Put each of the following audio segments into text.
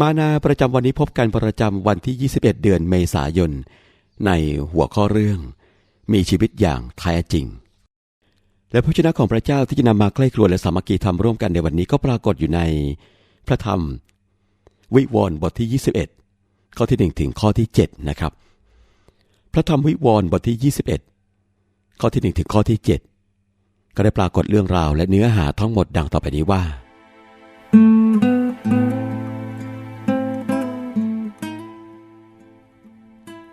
มานาประจำวันนี้พบกันประจำวันที่ 21 เดือนเมษายน ในหัวข้อเรื่อง มีชีวิตอย่างแท้จริง และพระชนะของพระเจ้าที่จะนำมาใกล้ครัวและสามัคคีธรรมร่วมกันในวันนี้ก็ปรากฏอยู่ใน พระธรรม วิวรณ์บทที่ 21 ข้อที่ 1 ถึงข้อที่ 7 นะครับ พระธรรมวิวรณ์บทที่ 21 ข้อที่ 1 ถึงข้อที่ 7 ก็ได้ปรากฏเรื่องราวและเนื้อหาทั้งหมดดังต่อไปนี้ว่า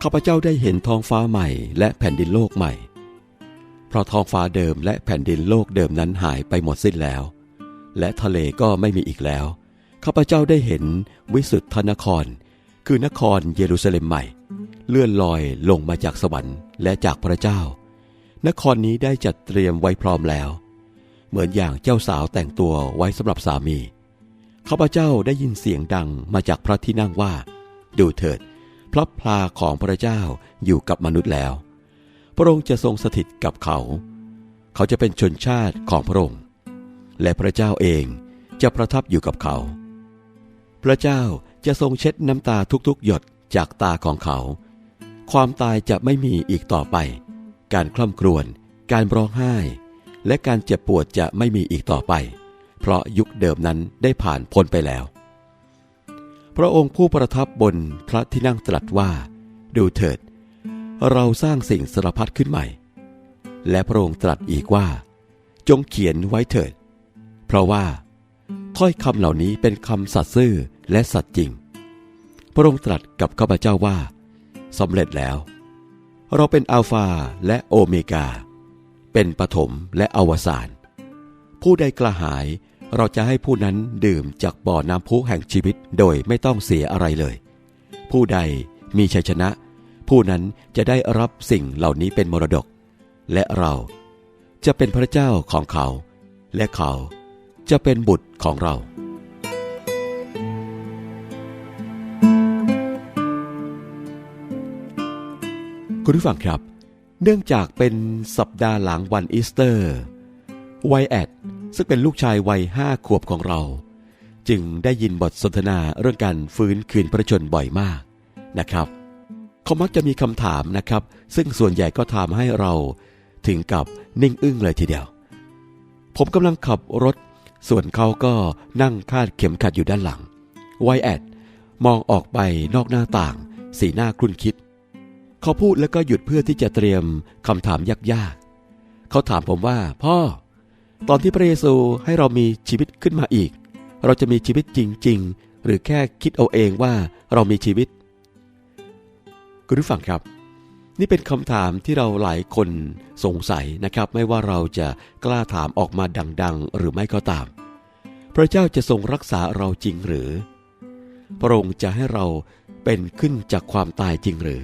ข้าพเจ้าได้เห็นท้องฟ้าใหม่และแผ่นดินโลกใหม่ เพราะท้องฟ้าเดิมและแผ่นดินโลกเดิมนั้นหายไปหมดสิ้นแล้ว และทะเลก็ไม่มีอีกแล้ว ข้าพเจ้าได้เห็นวิสุทธนคร คือนครเยรูซาเล็มใหม่ เลื่อนลอยลงมาจากสวรรค์และจากพระเจ้า นครนี้ได้จัดเตรียมไว้พร้อมแล้ว เหมือนอย่างเจ้าสาวแต่งตัวไว้สำหรับสามีข้าพเจ้าได้ยินเสียงดังมาจากพระที่นั่งว่า ดูเถิด พระพลาของพระเจ้าอยู่กับมนุษย์แล้ว พระองค์จะทรงสถิตกับเขา เขาจะเป็นชนชาติของพระองค์ และพระเจ้าเองจะประทับอยู่กับเขา พระเจ้าจะทรงเช็ดน้ำตาทุกๆ หยดจากตาของเขา ความตายจะไม่มีอีกต่อไป การคล่ำครวญ การร้องไห้ และการเจ็บปวดจะไม่มีอีกต่อไป เพราะยุคเดิมนั้นได้ผ่านพ้นไปแล้ว พระองค์ผู้ประทับบนพระที่นั่งตรัสว่า ดูเถิด เราสร้างสิ่งสารพัดขึ้นใหม่ และพระองค์ตรัสอีกว่า จงเขียนไว้เถิด เพราะว่า ถ้อยคำเหล่านี้เป็นคำสัตย์ซื่อและสัตย์จริง พระองค์ตรัสกับข้าพเจ้าว่าสำเร็จแล้ว เราเป็นอัลฟาและโอเมกา เป็นปฐมและอวสาน ผู้ใดกระหาย เราจะให้ผู้นั้นดื่มจากบ่อน้ำพุแห่งชีวิตโดยไม่ต้องเสียอะไรเลย ผู้ใดมีชัยชนะ ผู้นั้นจะได้รับสิ่งเหล่านี้เป็นมรดก และเราจะเป็นพระเจ้าของเขา และเขาจะเป็นบุตรของเรา คุณผู้ฟังครับ เนื่องจากเป็นสัปดาห์หลังวันอีสเตอร์ไวแอด ซึ่งเป็นลูกชายวัยห้าขวบของเรา จึงได้ยินบทสนทนาเรื่องการฟื้นคืนพระชนบ่อยมากนะครับ เขามักจะมีคำถามนะครับ ซึ่งส่วนใหญ่ก็ทำให้เราถึงกับนิ่งอึ้งเลยทีเดียว ผมกำลังขับรถ ส่วนเขาก็นั่งคาดเข็มขัดอยู่ด้านหลังไวแอดมองออกไปนอกหน้าต่าง สีหน้าครุ่นคิด เขาพูดแล้วก็หยุดเพื่อที่จะเตรียมคำถามยากๆ เขาถามผมว่า พ่อ ตอนที่พระเยซูให้เรามีชีวิตขึ้นมาอีก เราจะมีชีวิตจริง ๆ หรือแค่คิดเอาเองว่าเรามีชีวิตคุณผู้ฟังครับ นี่เป็นคำถามที่เราหลายคนสงสัยนะครับ ไม่ว่าเราจะกล้าถามออกมาดัง ๆ หรือไม่ก็ตาม พระเจ้าจะทรงรักษาเราจริงหรือ พระองค์จะให้เราเป็นขึ้นจากความตายจริงหรือ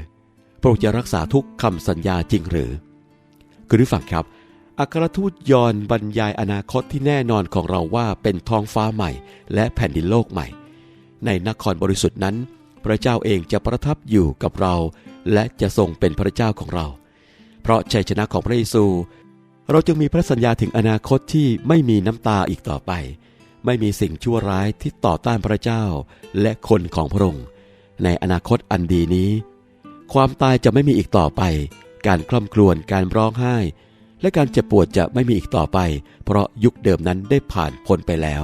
พระองค์จะรักษาทุกคำสัญญาจริงหรือคุณผู้ฟังครับ อัครทูตยอนบรรยายอนาคตที่แน่นอนของเราว่าเป็นท้องฟ้าใหม่ และแผ่นดินโลกใหม่ ในนครบริสุทธิ์นั้น พระเจ้าเองจะประทับอยู่กับเรา และจะทรงเป็นพระเจ้าของเรา เพราะชัยชนะของพระเยซู เราจึงมีพระสัญญาถึงอนาคตที่ไม่มีน้ำตาอีกต่อไป ไม่มีสิ่งชั่วร้ายที่ต่อต้านพระเจ้าและคนของพระองค์ ในอนาคตอันดีนี้ ความตายจะไม่มีอีกต่อไป การคล่ำครวญการร้องไห้ และการเจ็บปวดจะไม่มีอีกต่อไป เพราะยุคเดิมนั้นได้ผ่านพ้นไปแล้ว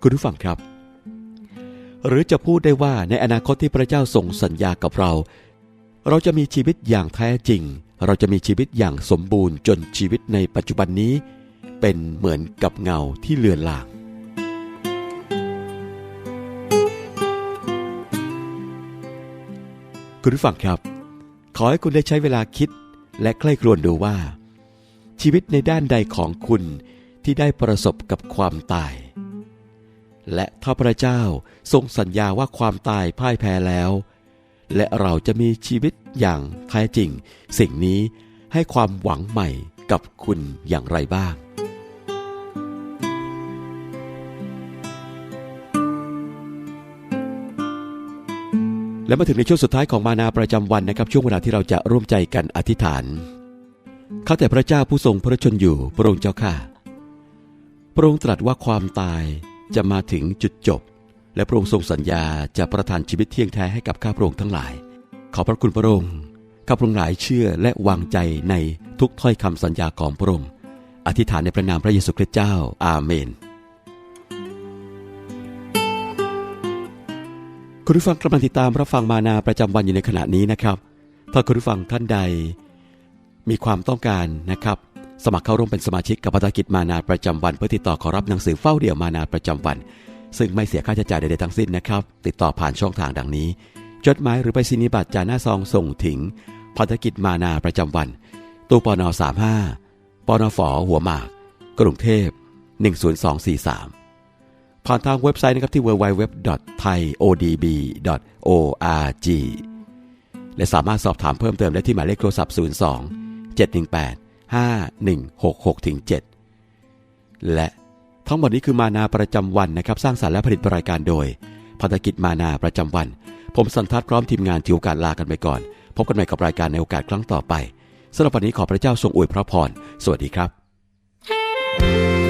คุณผู้ฟังครับ หรือจะพูดได้ว่าในอนาคตที่พระเจ้าทรงสัญญากับเรา เราจะมีชีวิตอย่างแท้จริง เราจะมีชีวิตอย่างสมบูรณ์จนชีวิตในปัจจุบันนี้ เป็นเหมือนกับเงาที่เลือนลางคุณผู้ฟังครับ ขอให้คุณได้ใช้เวลาคิดและใคร่ครวญดูว่า ชีวิตในด้านใดของคุณที่ได้ประสบกับความตาย และถ้าพระเจ้าทรงสัญญาว่าความตายพ่ายแพ้แล้ว และเราจะมีชีวิตอย่างแท้จริง สิ่งนี้ให้ความหวังใหม่กับคุณอย่างไรบ้าง และมาถึงในช่วงสุดท้ายของมานาประจำวันนะครับ ช่วงเวลาที่เราจะร่วมใจกันอธิษฐาน ข้าแต่พระเจ้าผู้ทรงพระชนอยู่พระองค์เจ้าข้าพระองค์ตรัสว่าความตายจะมาถึงจุดจบ และพระองค์ทรงสัญญาจะประทานชีวิตเที่ยงแท้ให้กับข้าพระองค์ทั้งหลาย ขอพระคุณพระองค์ข้าพระองค์หลายเชื่อและวางใจในทุกถ้อยคำสัญญาของพระองค์ อธิษฐานในพระนามพระเยซูคริสต์เจ้า อาเมนคุณผู้ฟังกำลังติดตามรับฟังมานาประจำวันอยู่ในขณะนี้นะครับ ถ้าคุณผู้ฟังท่านใด มีความต้องการนะครับ สมัครเข้าร่วมเป็นสมาชิกกับภารกิจมานาประจำวัน เพื่อติดต่อขอรับหนังสือเฝ้าเดี่ยวมานาประจำวัน ซึ่งไม่เสียค่าใช้จ่ายใดๆทั้งสิ้นนะครับ ติดต่อผ่านช่องทางดังนี้ จดหมายหรือไปสินิบัตรจาหน้าซองส่งถึงภารกิจมานาประจำวัน ตู้ปน35ปนฝหัวหมาก กรุงเทพ 10243 ผ่านทางเว็บไซต์นะครับที่ www.thaiodb.org และสามารถสอบถามเพิ่มเติมได้ที่หมายเลขโทรศัพท์ 02 718 5166ถึง7และทั้งหมดนี้คือมานาประจำวันนะครับ สร้างสารรค์และผลิตรายการโดยพันธกิจมานาประจำวัน ผมสันทัดพร้อมทีมงานถือโอกาสลากันไปก่อน พบกันใหม่กับรายการในโอกาสครั้งต่อไปสำหรับวันนี้ขอพระเจ้าทรงอวยพระพร สวัสดีครับ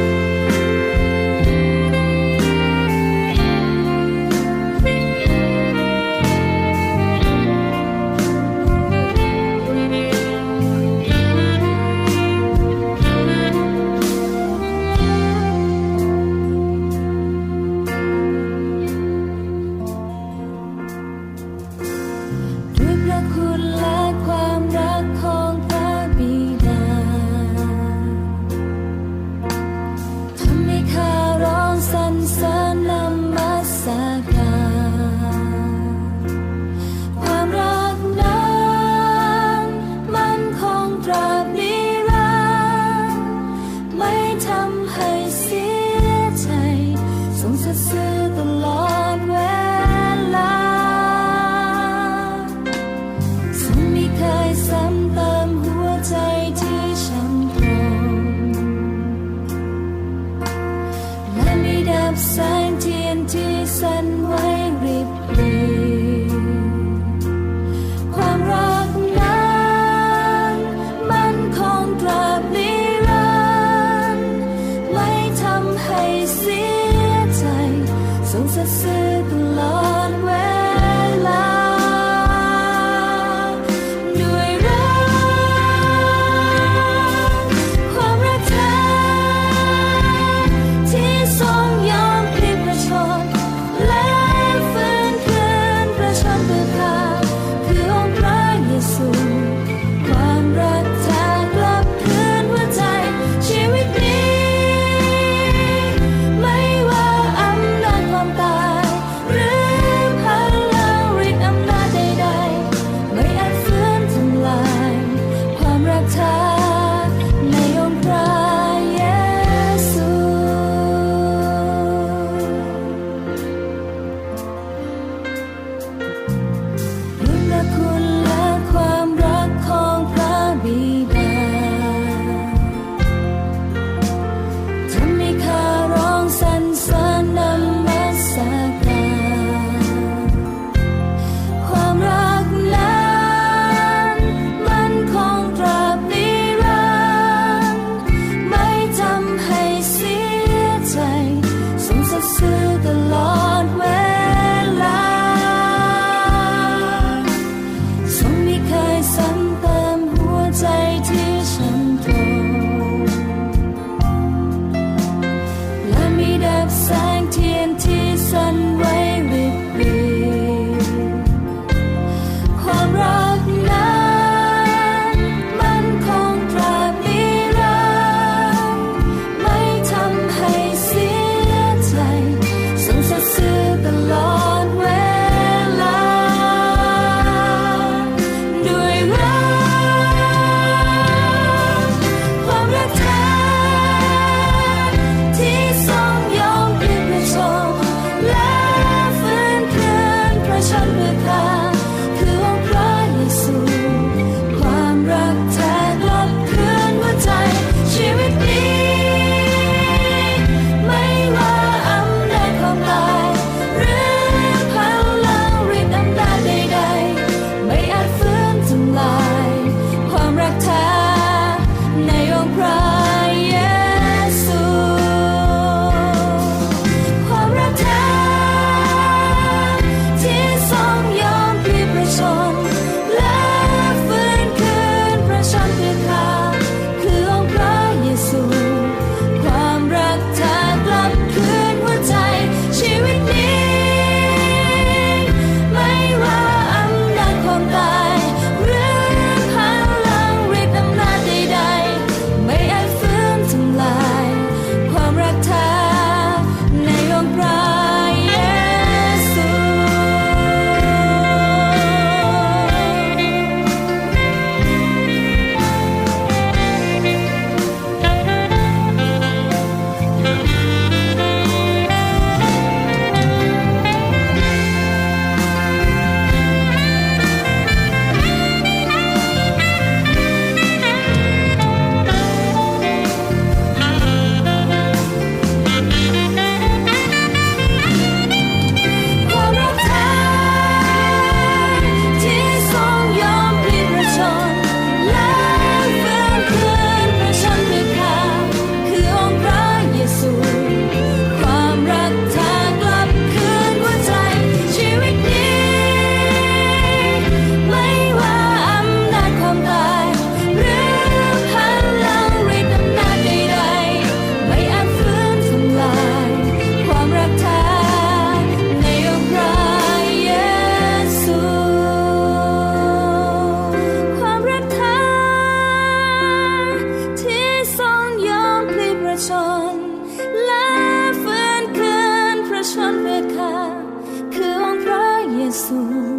Xu